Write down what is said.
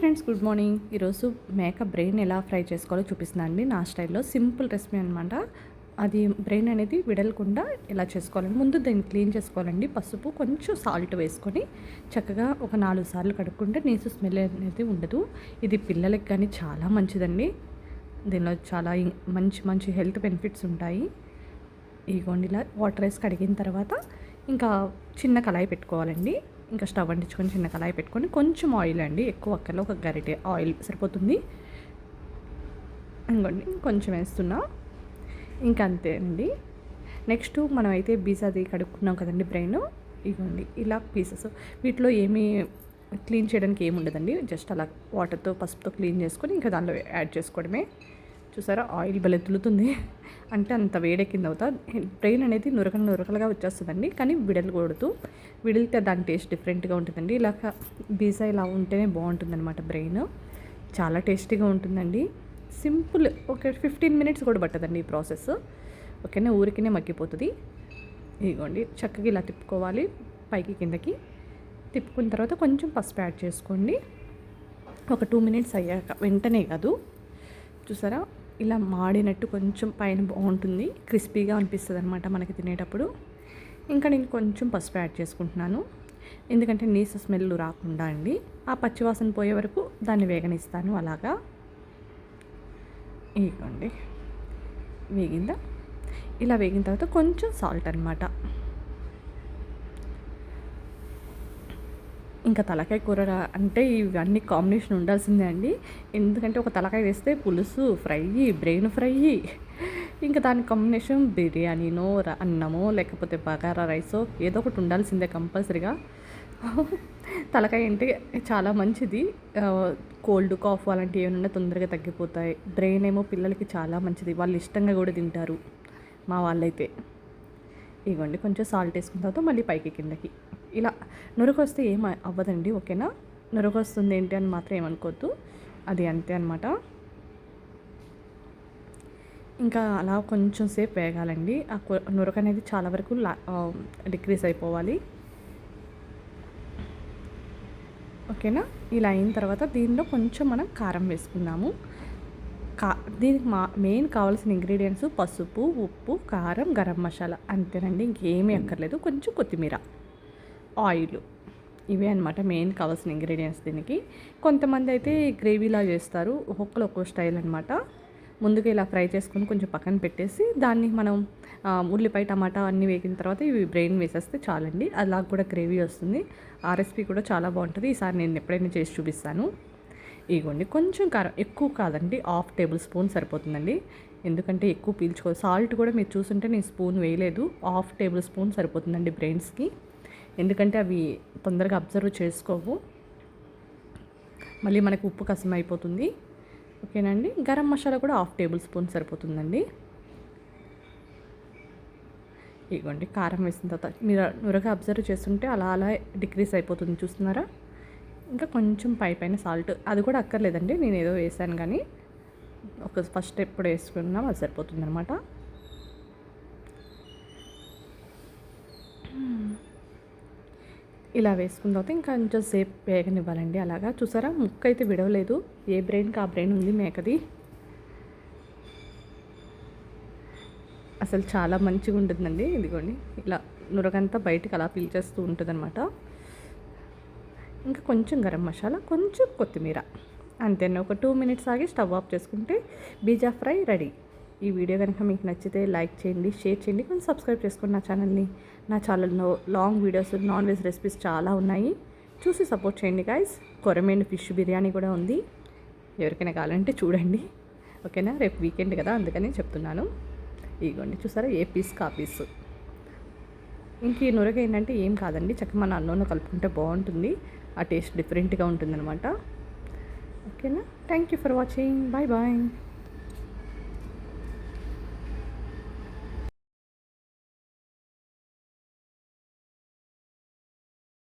Friends good morning. ఈరోజు మేక brain ఎలా ఫ్రై చేసుకోవాలో చూపిస్తున్నాను. అండి నా స్టైల్లో సింపుల్ రెసిపీ అనమాట అది బ్రెయిన్ అనేది విడలకుండా ఎలా చేసుకోవాలండి ముందు దాన్ని క్లీన్ చేసుకోవాలండి. పసుపు కొంచెం సాల్ట్ వేసుకొని చక్కగా ఒక నాలుగు సార్లు కడుక్కుంటే నీసు స్మెల్ అనేది ఉండదు. ఇది పిల్లలకి కానీ చాలా మంచిదండి. దీనిలో చాలా మంచి మంచి హెల్త్ బెనిఫిట్స్ ఉంటాయి. ఇగోండి ఇలా వాటర్ వేసి కడిగిన తర్వాత ఇంకా చిన్న కళాయి పెట్టుకోవాలండి. ఇంకా స్టవ్ అంటించుకొని చిన్న కళాయి పెట్టుకొని కొంచెం ఆయిల్ అండి ఎక్కువ అక్కర్లో ఒక గరిటె ఆయిల్ సరిపోతుంది. ఇంకోండి కొంచెం వేస్తున్నా. ఇంకా అంతే అండి. నెక్స్ట్ మనమైతే అయితే అది కడుక్కున్నాం కదండి బ్రెయిన్. ఇగోండి ఇలా పీసెస్. వీటిలో ఏమీ క్లీన్ చేయడానికి ఏమి ఉండదండి జస్ట్ అలా వాటర్తో పసుపుతో క్లీన్ చేసుకొని ఇంకా దానిలో యాడ్ చేసుకోవడమే. చూసారా? ఆయిల్ బలెత్తులుతుంది అంటే అంత వేడెక్కింది అవుతా. బ్రెయిన్ అనేది నురకలు నురకలుగా వచ్చేస్తుందండి. కానీ విడలు కొడుతూ విడిలితే దాని టేస్ట్ డిఫరెంట్గా ఉంటుందండి. ఇలా బీసా ఇలా ఉంటేనే బాగుంటుందన్నమాట బ్రెయిన్. చాలా టేస్టీగా ఉంటుందండి. సింపుల్ ఒక ఫిఫ్టీన్ మినిట్స్ కూడా పట్టదండి ఈ ప్రాసెస్. ఓకేనా? ఊరికినే మగ్గిపోతుంది. ఇదిగోండి. చక్కగా ఇలా తిప్పుకోవాలి. పైకి కిందకి తిప్పుకున్న తర్వాత కొంచెం పసుపు యాడ్ చేసుకోండి. ఒక టూ మినిట్స్ అయ్యాక వెంటనే కాదు. చూసారా? ఇలా మాడినట్టు కొంచెం పైన బాగుంటుంది. క్రిస్పీగా అనిపిస్తుంది అనమాట మనకి తినేటప్పుడు. ఇంకా నేను కొంచెం పసుపు యాడ్ చేసుకుంటున్నాను. ఎందుకంటే నీసు స్మెల్ రాకుండా అండి. ఆ పచ్చివాసన పోయే వరకు దాన్ని వేగనిస్తాను అలాగా. ఇదిగోండి వేగిందా? ఇలా వేగిన తర్వాత కొంచెం సాల్ట్ అనమాట ఇంకా తలకాయ కూర అంటే ఇవన్నీ కాంబినేషన్ ఉండాల్సిందే అండి. ఎందుకంటే ఒక తలకాయ వేస్తే పులుసు ఫ్రై బ్రెయిన్ ఫ్రై. ఇంకా దాని కాంబినేషన్ బిర్యానీనో అన్నమో లేకపోతే బగారా రైసో ఏదో ఒకటి ఉండాల్సిందే కంపల్సరీగా. తలకాయ అంటే చాలా మంచిది. కోల్డ్ కాఫ్ అలాంటివి ఏమైనా తొందరగా తగ్గిపోతాయి. బ్రెయిన్ ఏమో పిల్లలకి చాలా మంచిది. వాళ్ళు ఇష్టంగా కూడా తింటారు మా వాళ్ళైతే. ఇవ్వండి కొంచెం సాల్ట్ వేసుకున్న తర్వాత మళ్ళీ పైకి కిందకి. ఇలా నురుగు వస్తే ఏం అవ్వదండి ఓకేనా? నురుగు వస్తుంది ఏంటి అని మాత్రం ఏమనుకోవద్దు అది అంతే అనమాట ఇంకా అలా కొంచెం సేపు వేగాలండి. ఆ నురగ అనేది చాలా వరకు డిక్రీస్ అయిపోవాలి. ఓకేనా? ఇలా అయిన తర్వాత దీనిలో కొంచెం మనం కారం వేసుకున్నాము కా దీనికి మా మెయిన్ కావాల్సిన ఇంగ్రీడియంట్స్ పసుపు ఉప్పు కారం గరం మసాలా అంతేనండి. ఇంకేమీ అక్కర్లేదు. కొంచెం కొత్తిమీర. ఆయిల్. ఇవే అనమాట మెయిన్ కావాల్సిన ఇంగ్రీడియంట్స్ దీనికి. కొంతమంది అయితే గ్రేవీలా చేస్తారు. ఒక్కొక్కరు ఒక్కో స్టైల్ అనమాట ముందుగా ఇలా ఫ్రై చేసుకొని కొంచెం పక్కన పెట్టేసి దాన్ని మనం ఉల్లిపాయ టమాటా అన్నీ వేగిన తర్వాత ఇవి బ్రెయిన్ వేసేస్తే చాలండి. అలా కూడా గ్రేవీ వస్తుంది. ఆ రెసిపీ కూడా చాలా బాగుంటుంది. ఈసారి నేను ఎప్పుడైనా చేసి చూపిస్తాను. ఇగోండి కొంచెం కారం ఎక్కువ కాదండి. హాఫ్ టేబుల్ స్పూన్ సరిపోతుందండి. ఎందుకంటే ఎక్కువ పీల్చుకో సాల్ట్ కూడా మీరు చూసుంటే నేను స్పూన్ వేయలేదు. హాఫ్ టేబుల్ స్పూన్ సరిపోతుందండి బ్రెయిన్స్కి ఎందుకంటే అవి తొందరగా అబ్జర్వ్ చేసుకోవు. మళ్ళీ మనకు ఉప్పు కసం అయిపోతుంది. ఓకేనండి? గరం మసాలా కూడా హాఫ్ టేబుల్ స్పూన్ సరిపోతుందండి. ఇగోండి కారం వేసిన తర్వాత మీరు నురగా అబ్జర్వ్ చేస్తుంటే అలా అలా డిక్రీస్ అయిపోతుంది. చూస్తున్నారా? ఇంకా కొంచెం పై పైన సాల్ట్. అది కూడా అక్కర్లేదండి నేను ఏదో వేసాను కానీ. ఒక ఫస్ట్ ఎప్పుడు వేసుకున్నాం అది సరిపోతుంది అనమాట ఇలా వేసుకున్న తర్వాత ఇంకా కొంచెం సేపు వేగనివ్వాలండి. అలాగా చూసారా? ముక్క అయితే విడవలేదు. ఏ బ్రెయిన్కి ఆ బ్రెయిన్ ఉంది మేకది. అసలు చాలా మంచిగా ఉంటుందండి. ఇదిగోండి. ఇలా నురగంతా బయటకు అలా పీల్చేస్తూ ఉంటుందన్నమాట. ఇంకా కొంచెం గరం మసాలా కొంచెం కొత్తిమీర. అంతేనా? ఒక టూ మినిట్స్ ఆగి స్టవ్ ఆఫ్ చేసుకుంటే బీజా ఫ్రై రెడీ. ఈ వీడియో కనుక మీకు నచ్చితే లైక్ చేయండి షేర్ చేయండి కొంచెం సబ్స్క్రైబ్ చేసుకోండి నా ఛానల్ని నా ఛానల్లో long videos non veg recipes చాలా ఉన్నాయి. చూసి సపోర్ట్ చేయండి గాయస్ కొరమేండు ఫిష్ బిర్యానీ కూడా ఉంది. ఎవరికైనా కావాలంటే చూడండి. ఓకేనా? రేపు వీకెండ్ కదా అందుకని చెప్తున్నాను. ఇదిగోండి చూసారా? ఏ పీస్ కా పీస్ ఇంక ఈ నురగ ఏంటంటే ఏం కాదండి. చక్క మన అన్నంలో కలుపుకుంటే బాగుంటుంది. ఆ టేస్ట్ డిఫరెంట్గా ఉంటుందన్నమాట. ఓకేనా? Thank you for watching bye bye